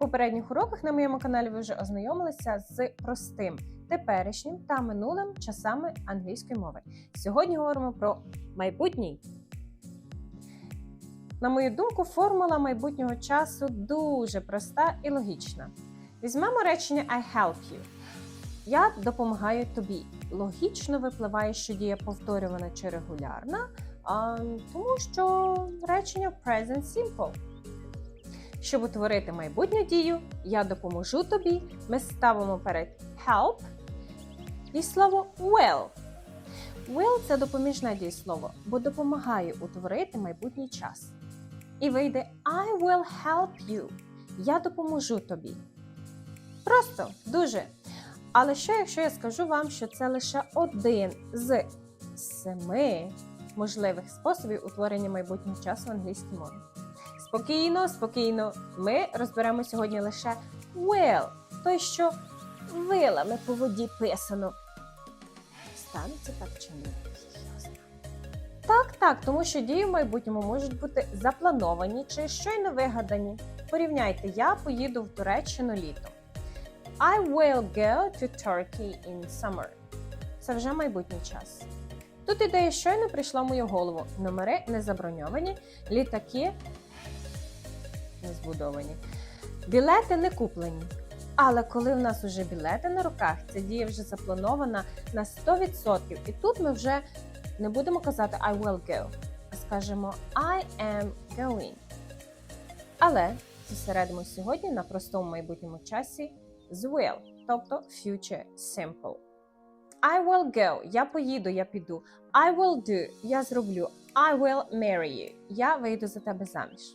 попередніх уроках на моєму каналі ви вже ознайомилися з простим теперішнім та минулим часами англійської мови. Сьогодні говоримо про майбутній. На мою думку, формула майбутнього часу дуже проста і логічна. Візьмемо речення I help you. Я допомагаю тобі. Логічно випливає, що дія повторювана чи регулярна, а, тому що речення present simple. Щоб утворити майбутню дію, я допоможу тобі. Ми ставимо перед help і слово will. Will – це допоміжне дієслово, бо допомагає утворити майбутній час. І вийде I will help you. Я допоможу тобі. Просто дуже. Але що, якщо я скажу вам, що це лише один з семи можливих способів утворення майбутнього часу в англійській мові? Спокійно, спокійно. Ми розберемо сьогодні лише will, той, що вилами по воді писано. Станеться так чи ні? Так, так, тому що дії в майбутньому можуть бути заплановані чи щойно вигадані. Порівняйте, я поїду в Туреччину літом. I will go to Turkey in summer. Це вже майбутній час. Тут ідея щойно прийшла в мою голову. Номери не заброньовані, літаки не збудовані. Білети не куплені. Але коли в нас вже білети на руках, ця дія вже запланована на 100%. І тут ми вже не будемо казати I will go, а скажемо I am going. Але зосередимося сьогодні на простому майбутньому часі з will, тобто future simple. I will go, я поїду, я піду. I will do, я зроблю. I will marry you, я вийду за тебе заміж.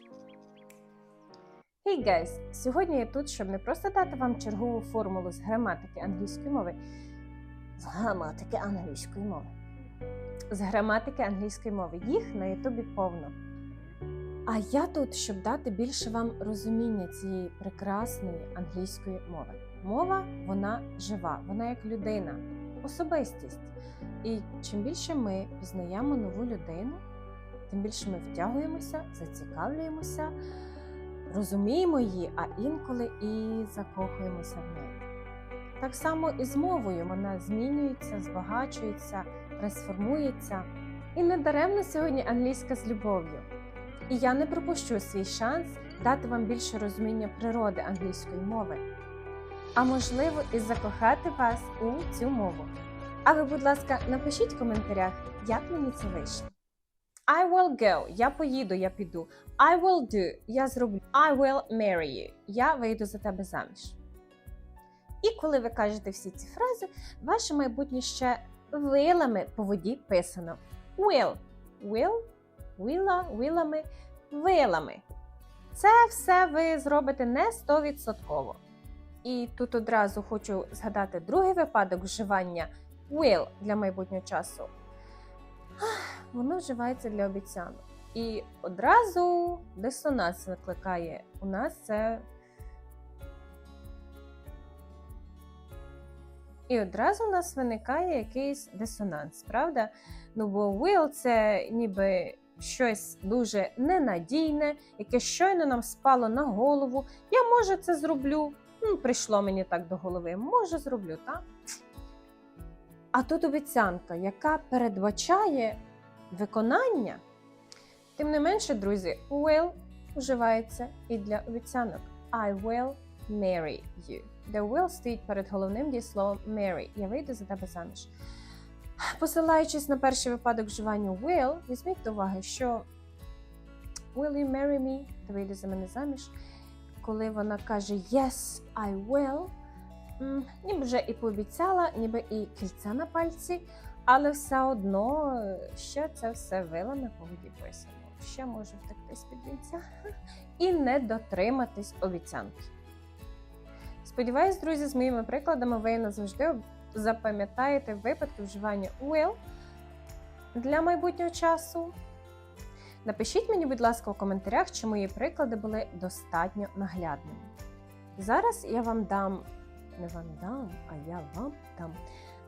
Hey guys! Сьогодні я тут, щоб не просто дати вам чергову формулу з граматики англійської мови. З граматики англійської мови. З граматики англійської мови. Їх на Ютубі повно. А я тут, щоб дати більше вам розуміння цієї прекрасної англійської мови. Мова вона жива, вона як людина, особистість. І чим більше ми пізнаємо нову людину, тим більше ми втягуємося, зацікавлюємося розуміємо її, а інколи і закохуємося в неї. Так само і з мовою вона змінюється, збагачується, трансформується. І не даремно сьогодні англійська з любов'ю. І я не пропущу свій шанс дати вам більше розуміння природи англійської мови, а можливо, і закохати вас у цю мову. А ви, будь ласка, напишіть в коментарях, як мені це вийшло. I will go. Я поїду, я піду. I will do. Я зроблю. I will marry you. Я вийду за тебе заміж. І коли ви кажете всі ці фрази, ваше майбутнє ще вилами по воді писано. Will. Will. Вила, вилами, вилами. Це все ви зробите не 100%. І тут одразу хочу згадати другий випадок вживання will для майбутнього часу воно вживається для обіцянок. І одразу дисонанс викликає. У нас це. І одразу у нас виникає якийсь дисонанс, правда? Ну, бо will це ніби щось дуже ненадійне, яке щойно нам спало на голову. Я може це зроблю. Ну, прийшло мені так до голови. Може, зроблю, так? А тут обіцянка, яка передбачає виконання. Тим не менше, друзі, will вживається і для обіцянок. I will marry you. Де will стоїть перед головним дієсловом marry. Я вийду за тебе заміж. Посилаючись на перший випадок вживання will, візьміть до уваги, що will you marry me? Ти вийде за мене заміж. Коли вона каже Yes, I will, ніби вже і пообіцяла, ніби і кільця на пальці. Але все одно ще це все вилами по воді писано. Ще може втекти з-під вінця і не дотриматись обіцянки. Сподіваюсь, друзі, з моїми прикладами ви назавжди запам'ятаєте випадки вживання will для майбутнього часу. Напишіть мені, будь ласка, у коментарях, чи мої приклади були достатньо наглядними. Зараз я вам дам, не вам дам, а я вам дам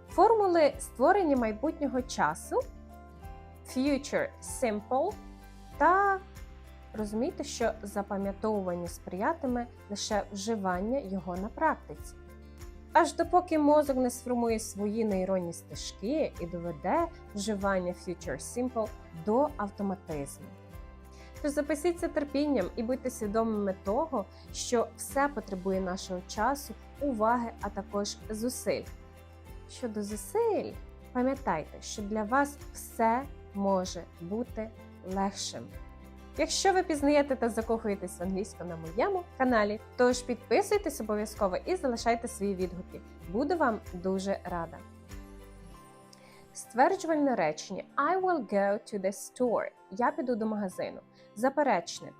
Формули створення майбутнього часу, future simple та розумійте, що запам'ятовування сприятиме лише вживання його на практиці. Аж допоки мозок не сформує свої нейронні стежки і доведе вживання Future Simple до автоматизму. Тож запасіться терпінням і будьте свідомими того, що все потребує нашого часу, уваги, а також зусиль. Щодо зусиль, пам'ятайте, що для вас все може бути легшим. Якщо ви пізнаєте та закохуєтесь в англійську на моєму каналі, тож підписуйтесь обов'язково і залишайте свої відгуки. Буду вам дуже рада. Стверджувальне речення I will go to the store. Я піду до магазину. Заперечне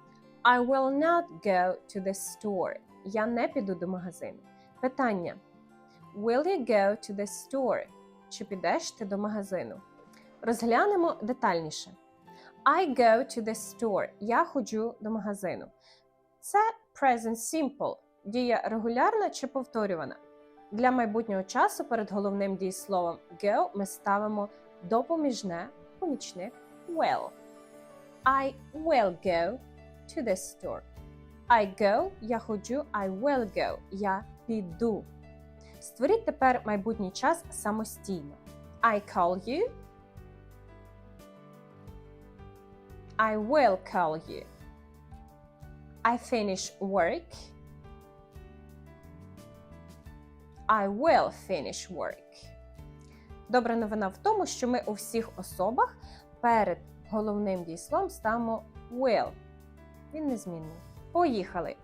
I will not go to the store. Я не піду до магазину. Питання Will you go to the store? Чи підеш ти до магазину? Розглянемо детальніше. I go to the store. Я ходжу до магазину. Це present simple. Дія регулярна чи повторювана. Для майбутнього часу перед головним дієсловом go ми ставимо допоміжне помічник will. I will go to the store. I go, я ходжу, I will go, я піду. Створіть тепер майбутній час самостійно. I call you. I will call you. I finish work. I will finish work. Добра новина в тому, що ми у всіх особах перед головним дійслом ставимо will. Він незмінний. Поїхали.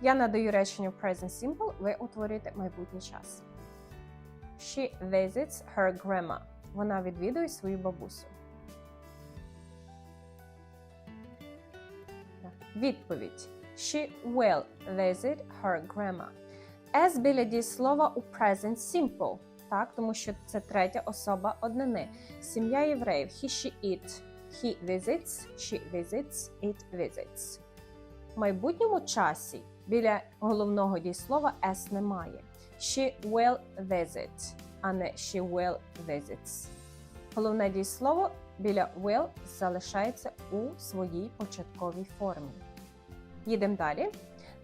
Я надаю реченню Present Simple, ви утворюєте майбутній час. She visits her grandma. Вона відвідує свою бабусю. Відповідь. She will visit her grandma. S біля дієслова у present simple. Так, тому що це третя особа однини. Сім'я євреїв. He, she, it. He visits, she visits, it visits. В майбутньому часі біля головного дієслова S немає. She will visit, а не she will visits. Головне дієслово біля will залишається у своїй початковій формі. Їдемо далі.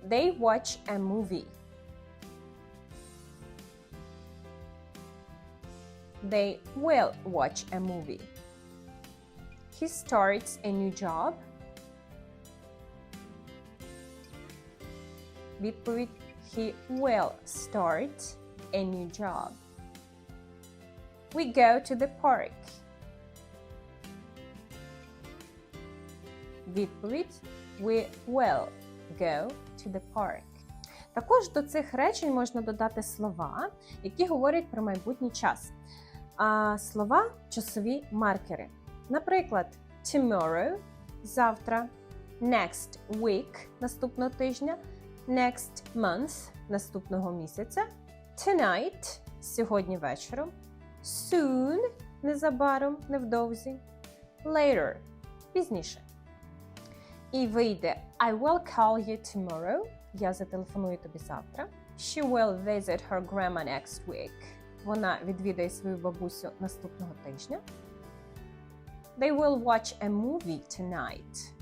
They watch a movie. They will watch a movie. He starts a new job. Відповідь He will start a new job. We go to the park. Відповідь We will go to the park. Також до цих речень можна додати слова, які говорять про майбутній час. А слова часові маркери. Наприклад, tomorrow завтра, next week наступного тижня, next month наступного місяця, tonight сьогодні вечором, soon незабаром, невдовзі, later пізніше. І вийде I will call you tomorrow. Я зателефоную тобі завтра. She will visit her grandma next week. Вона відвідає свою бабусю наступного тижня. They will watch a movie tonight.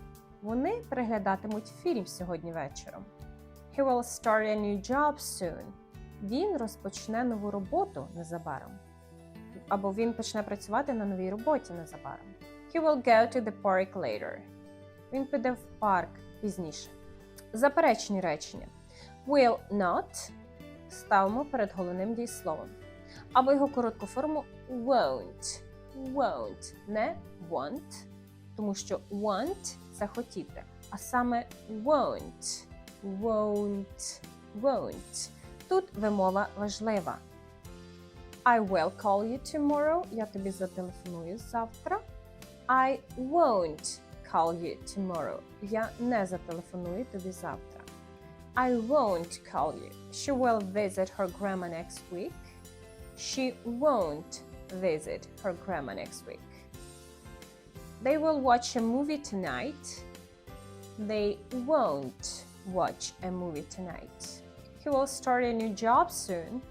Вони переглядатимуть фільм сьогодні вечором. He will start a new job soon. Він розпочне нову роботу незабаром. Або він почне працювати на новій роботі незабаром. He will go to the park later. Він піде в парк пізніше. Заперечні речення. Will not ставимо перед головним дієсловом. Або його коротку форму won't. Won't, не want, тому що want це хотіти. А саме won't. Won't. Won't. Тут вимова важлива. I will call you tomorrow. Я тобі зателефоную завтра. I won't call you tomorrow. Я не зателефоную тобі завтра. I won't call you. She will visit her grandma next week. She won't visit her grandma next week. They will watch a movie tonight. They won't watch a movie tonight. He will start a new job soon.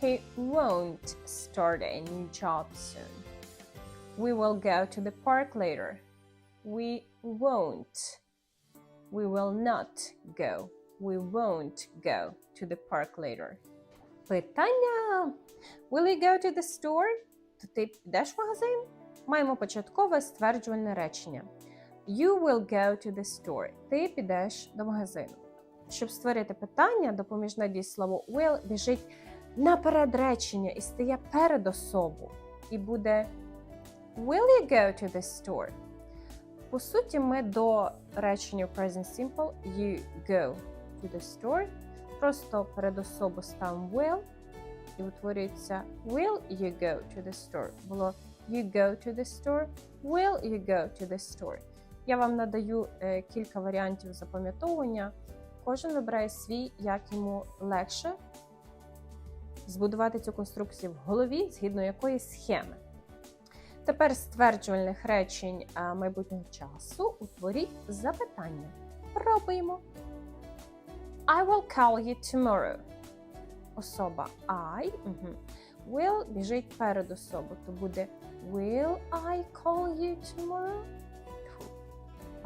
He won't start a new job soon. We will go to the park later. We won't We will not go. We won't go to the park later. Питання. Will you go to the store? То ти підеш в магазин? Маємо початкове стверджувальне речення. You will go to the store. Ти підеш до магазину. Щоб створити питання, допоміжне дієслово will біжить наперед речення і стає перед особу. І буде Will you go to the store? По суті, ми до речення Present Simple you go to the store. Просто перед особу ставимо will і утворюється Will you go to the store? Було You go to the store. Will you go to the store? Я вам надаю е, кілька варіантів запам'ятовування. Кожен вибирає свій, як йому легше збудувати цю конструкцію в голові згідно якоїсь схеми. Тепер стверджувальних речень майбутнього часу утворіть запитання. Пробуємо. I will call you tomorrow. Особа I. Угу. Will біжить перед особу, то буде Will I call you tomorrow?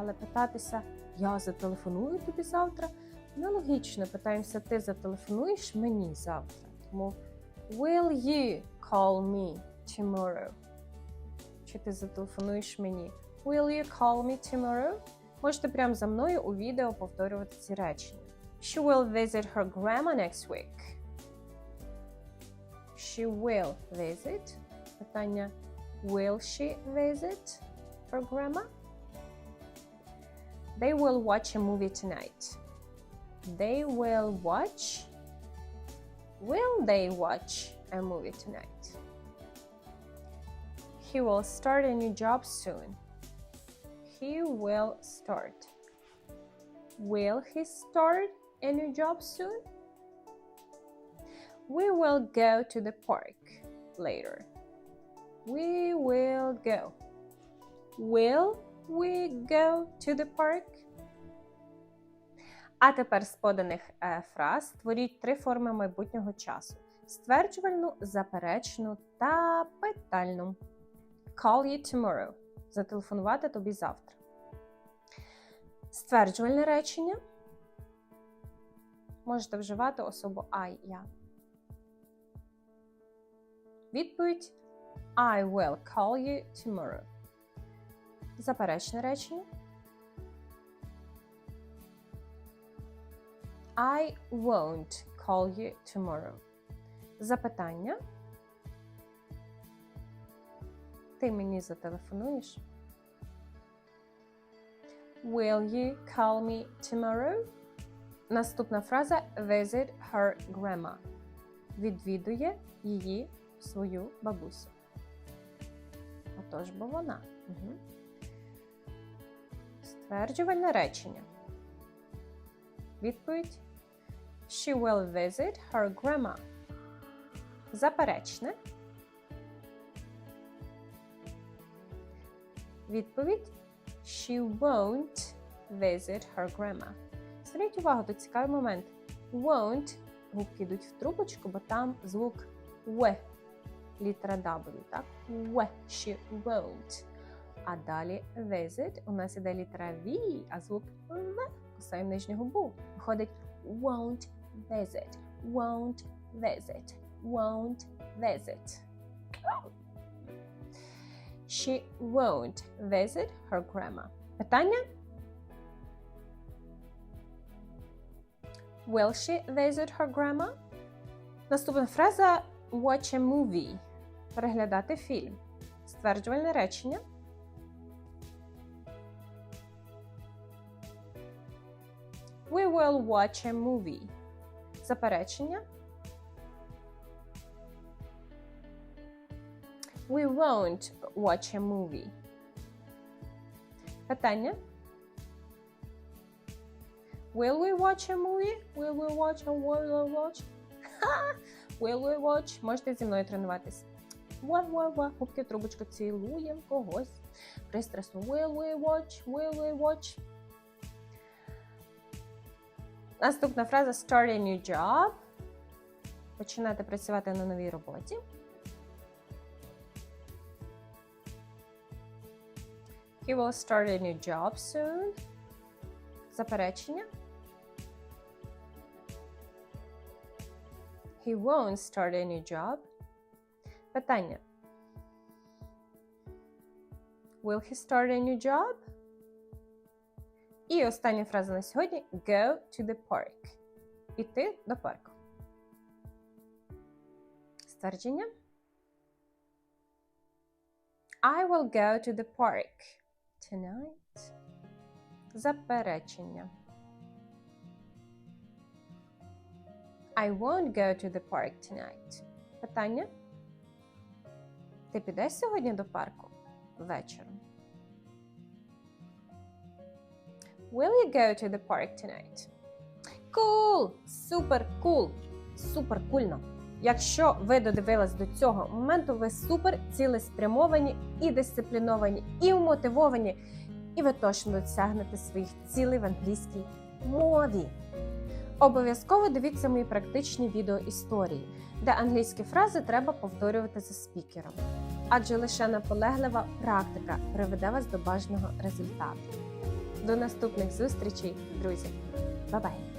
Але питатися я зателефоную тобі завтра. Нелогічно питаємося, ти зателефонуєш мені завтра. Тому Will you call me tomorrow? Чи ти зателефонуєш мені? Will you call me tomorrow? Можете прямо за мною у відео повторювати ці речення. She will visit her grandma next week. She will visit. Питання Will she visit her grandma? They will watch a movie tonight. They will watch. Will they watch a movie tonight? He will start a new job soon. He will start. Will he start a new job soon? We will go to the park later. We will go. Will we go to the park? А тепер з поданих е, фраз створіть три форми майбутнього часу: стверджувальну, заперечну та питальну. Call you tomorrow. Зателефонувати тобі завтра. Стверджувальне речення. Можете вживати особу I, я. Відповідь I will call you tomorrow. Заперечне речення. I won't call you tomorrow. Запитання. Ти мені зателефонуєш? Will you call me tomorrow? Наступна фраза visit her grandma. Відвідує її свою бабусю. Отож бо вона. Угу. Стверджувальне речення. Відповідь She will visit her grandma. Заперечне. Відповідь She won't visit her grandma. Зверніть увагу, тут цікавий момент. Won't губки йдуть в трубочку, бо там звук В, літера W, так? В, she won't. А далі visit у нас іде літера V, а звук В кусаємо нижню губу. Виходить won't visit, won't visit, won't visit. She won't visit her grandma. Питання? Will she visit her grandma? Наступна фраза watch a movie. Переглядати фільм. Стверджувальне речення. We will watch a movie. Заперечення. We won't watch a movie. Питання. Will we watch a movie? Will we watch a will we watch? Will we watch? Можете зі мною тренуватись. Ва-ва-ва, губки трубочку цілуєм когось. Пристрасно. Will we watch? Will we watch? Наступна фраза start a new job. Починати працювати на новій роботі. He will start a new job soon. Заперечення. He won't start a new job. Питання. Will he start a new job? І остання фраза на сьогодні go to the park. Іти до парку. Ствердження. I will go to the park tonight. Заперечення. I won't go to the park tonight. Питання. Ти підеш сьогодні до парку? Вечором. Will you go to the park tonight? Cool! Супер кул! Супер кульно! Якщо ви додивились до цього моменту, ви супер цілеспрямовані і дисципліновані, і вмотивовані, і ви точно досягнете своїх цілей в англійській мові. Обов'язково дивіться мої практичні відео історії, де англійські фрази треба повторювати за спікером. Адже лише наполеглива практика приведе вас до бажаного результату. До наступних зустрічей, друзі! Бай-бай!